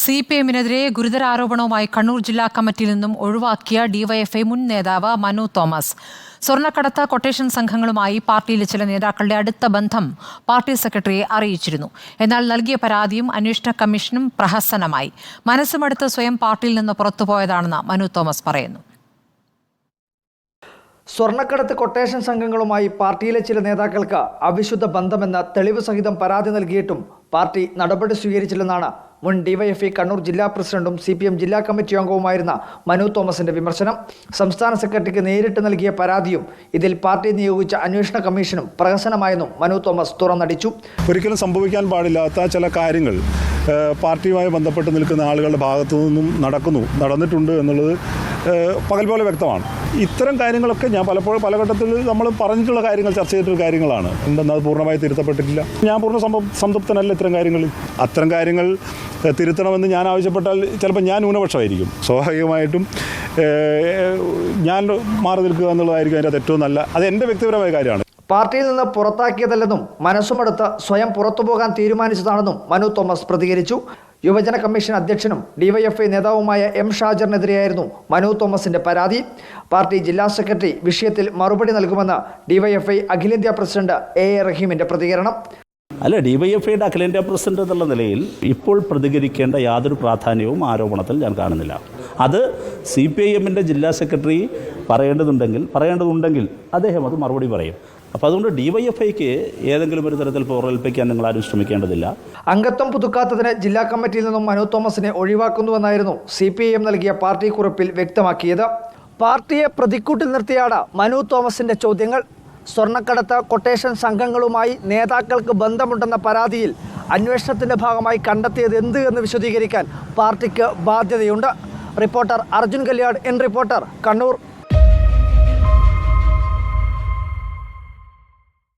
C P എമ്മിനെതിരെ ഗുരുതര ആരോപണവുമായി കണ്ണൂർ ജില്ലാ കമ്മിറ്റിയിൽ നിന്നും ഒഴിവാക്കിയ ഡിവൈഎഫ്ഐ മുൻ നേതാവ് മനു തോമസ്. സ്വർണക്കടത്ത് കൊട്ടേഷൻ സംഘങ്ങളുമായി പാർട്ടിയിലെ ചില നേതാക്കളുടെ അടുത്ത ബന്ധം പാർട്ടി സെക്രട്ടറിയെ അറിയിച്ചിരുന്നു. എന്നാൽ നൽകിയ പരാതിയും അന്വേഷണ കമ്മീഷനും പ്രഹസനമായി. മനസ്സുമടുത്ത് സ്വയം പാർട്ടിയിൽ നിന്ന് പുറത്തുപോയതാണെന്ന് മനു തോമസ് പറയുന്നു. സ്വർണക്കടത്ത് കൊട്ടേഷൻ സംഘങ്ങളുമായി പാർട്ടിയിലെ ചില നേതാക്കൾക്ക് അവിശുദ്ധ ബന്ധമെന്ന തെളിവ് സഹിതം പരാതി നൽകിയിട്ടും പാർട്ടി നടപടി സ്വീകരിച്ചില്ലെന്നാണ് മുൻ ഡിവൈഎഫ്ഐ കണ്ണൂർ ജില്ലാ പ്രസിഡന്റും സി പി എം ജില്ലാ കമ്മിറ്റി അംഗവുമായിരുന്ന മനു തോമസിന്റെ വിമർശനം. സംസ്ഥാന സെക്രട്ടറിക്ക് നേരിട്ട് നൽകിയ പരാതിയും ഇതിൽ പാർട്ടി നിയോഗിച്ച അന്വേഷണ കമ്മീഷനും പ്രഹസനമായെന്നും മനു തോമസ് തുറന്നടിച്ചു. ഒരിക്കലും സംഭവിക്കാൻ പാടില്ലാത്ത ചില കാര്യങ്ങൾ പാർട്ടിയുമായി ബന്ധപ്പെട്ട് നിൽക്കുന്ന ആളുകളുടെ ഭാഗത്തു നിന്നും നടക്കുന്നു നടന്നിട്ടുണ്ട് എന്നുള്ളത് പകൽ പോലെ വ്യക്തമാണ്. ഇത്തരം കാര്യങ്ങളൊക്കെ ഞാൻ പലപ്പോഴും പല ഘട്ടത്തിൽ നമ്മൾ പറഞ്ഞിട്ടുള്ള കാര്യങ്ങൾ ചർച്ച ചെയ്തിട്ടുള്ള കാര്യങ്ങളാണ്. എന്തെന്നാൽ അത് പൂർണമായി തിരുത്തപ്പെട്ടിട്ടില്ല. ഞാൻ പൂർണ സംതൃപ്തനല്ല ഇത്തരം കാര്യങ്ങളിൽ. അത്തരം കാര്യങ്ങൾ തിരുത്തണമെന്ന് ഞാൻ ആവശ്യപ്പെട്ടാൽ ചിലപ്പോൾ ഞാൻ ന്യൂനപക്ഷമായിരിക്കും. സ്വാഭാവികമായിട്ടും ഞാൻ മാറി നിൽക്കുക എന്നുള്ളതായിരിക്കും അതിന്റെ ഏറ്റവും നല്ല അത് എന്റെ വ്യക്തിപരമായ കാര്യമാണ്. പാർട്ടിയിൽ നിന്ന് പുറത്താക്കിയതല്ലെന്നും മനസ്സുമെടുത്ത് സ്വയം പുറത്തു പോകാൻ തീരുമാനിച്ചതാണെന്നും മനു തോമസ് പ്രതികരിച്ചു. യുവജന കമ്മീഷൻ അധ്യക്ഷനും ഡിവൈഎഫ്ഐ നേതാവുമായ എം ഷാജറിനെതിരെയായിരുന്നു മനു തോമസിന്റെ പരാതി. പാർട്ടി ജില്ലാ സെക്രട്ടറി വിഷയത്തിൽ മറുപടി നൽകുമെന്ന് ഡിവൈഎഫ്ഐ അഖിലേന്ത്യാ പ്രസിഡന്റ് എ എ റഹീമിന്റെ പ്രതികരണം. അല്ല ഡി വൈ എഫ് ഐയുടെ അഖിലേന്ത്യാ പ്രസിഡന്റ് എന്നുള്ള നിലയിൽ ഇപ്പോൾ പ്രതികരിക്കേണ്ട യാതൊരു പ്രാധാന്യവും ആരോപണത്തിൽ ഞാൻ കാണുന്നില്ല. അത് സി പി ഐ എമ്മിന്റെ ജില്ലാ സെക്രട്ടറി പറയേണ്ടതുണ്ടെങ്കിൽ പറയേണ്ടതുണ്ടെങ്കിൽ അദ്ദേഹം അത് മറുപടി പറയും. അപ്പോൾ അതുകൊണ്ട് ഡി വൈ എഫ് ഐക്ക് ഏതെങ്കിലും ഒരു തരത്തിൽ പോറേൽപ്പിക്കാൻ നിങ്ങൾ ആരും ശ്രമിക്കേണ്ടതില്ല. അംഗത്വം പുതുക്കാത്തതിന് ജില്ലാ കമ്മിറ്റിയിൽ നിന്നും മനു തോമസിനെ ഒഴിവാക്കുന്നുവെന്നായിരുന്നു സി പി ഐ എം നൽകിയ പാർട്ടി കുറിപ്പിൽ വ്യക്തമാക്കിയത്. പാർട്ടിയെ പ്രതിക്കൂട്ടിൽ നിർത്തിയാണ് മനു തോമസിന്റെ ചോദ്യങ്ങൾ. സ്വർണക്കടത്ത് കൊട്ടേഷൻ സംഘങ്ങളുമായി നേതാക്കൾക്ക് ബന്ധമുണ്ടെന്ന പരാതിയിൽ അന്വേഷണത്തിന്റെ ഭാഗമായി കണ്ടെത്തിയത് എന്ത് എന്ന് വിശദീകരിക്കാൻ പാർട്ടിക്ക് ബാധ്യതയുണ്ട്. റിപ്പോർട്ടർ അർജുൻ കല്യാട് എൻ റിപ്പോർട്ടർ കണ്ണൂർ.